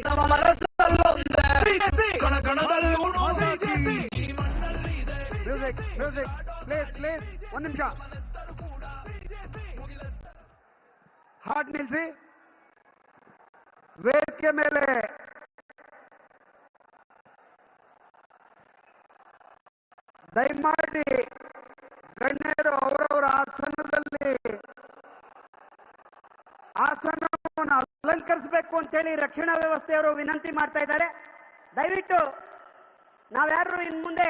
ನಮ್ಮ ಮನಸ್ಸಲ್ಲೊಂದೇ music music ಒಂದು ನಿಮಿಷ ಹಾಡ್ ನಿಲ್ಸಿ ವೇದಿಕೆ ಮೇಲೆ ದಯಮಾಡಿ ಗಣ್ಯರು ಅವರವರ ಆಸನದಲ್ಲಿ ಆಸನವನ್ನು ಅಲಂಕರಿಸಬೇಕು ಅಂತೇಳಿ ರಕ್ಷಣಾ ವ್ಯವಸ್ಥೆಯವರು ವಿನಂತಿ ಮಾಡ್ತಾ ಇದ್ದಾರೆ. ದಯವಿಟ್ಟು ನಾವ್ಯಾರು ಇನ್ ಮುಂದೆ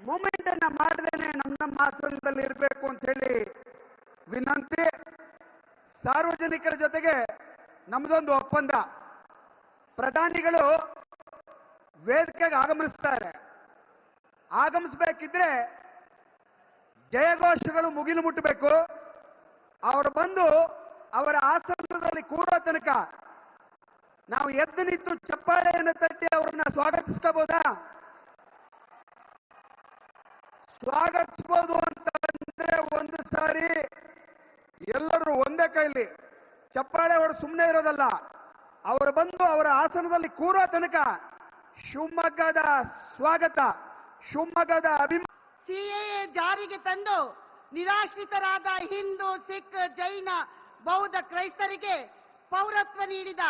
ಮೂಮೆಂಟ್ ಅನ್ನ ಮಾಡದೇನೆ ನಮ್ಮ ನಮ್ಮ ಆಸನದಲ್ಲಿ ಇರಬೇಕು ಅಂತ ಹೇಳಿ ವಿನಂತಿ. ಸಾರ್ವಜನಿಕರ ಜೊತೆಗೆ ನಮ್ದೊಂದು ಒಪ್ಪಂದ. ಪ್ರಧಾನಿಗಳು ವೇದಿಕೆಗೆ ಆಗಮಿಸ್ತಾರೆ ಆಗಮಿಸ್ಬೇಕಿದ್ರೆ ಜಯಘೋಷಗಳು ಮುಗಿಲು ಮುಟ್ಟಬೇಕು. ಅವರು ಬಂದು ಅವರ ಆಸನದಲ್ಲಿ ಕೂರೋ ತನಕ ನಾವು ಎದ್ದು ನಿಂತು ಚಪ್ಪಾಳೆಯನ್ನು ತಟ್ಟಿ ಅವರನ್ನ ಸ್ವಾಗತಿಸ್ಕೋಬಹುದಾ ಸ್ವಾಗತಿಸಬಹುದು ಅಂತ ಅಂದ್ರೆ ಒಂದು ಸಾರಿ ಎಲ್ಲರೂ ಒಂದೇ ಕೈಲಿ. ಚಪ್ಪಾಳೆ ಅವರು ಸುಮ್ಮನೆ ಇರೋದಲ್ಲ. ಅವರು ಬಂದು ಅವರ ಆಸನದಲ್ಲಿ ಕೂರೋ ತನಕ ಶಿವಮೊಗ್ಗದ ಸ್ವಾಗತ, ಶಿವಮೊಗ್ಗದ ಅಭಿಮಾನ ಸಿಎಎ ಜಾರಿಗೆ ತಂದು ನಿರಾಶ್ರಿತರಾದ ಹಿಂದೂ, ಸಿಖ್, ಜೈನ ಬೌದ್ಧ ಕ್ರೈಸ್ತರಿಗೆ ಪೌರತ್ವ ನೀಡಿದ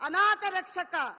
ಅನಾಥ ರಕ್ಷಕ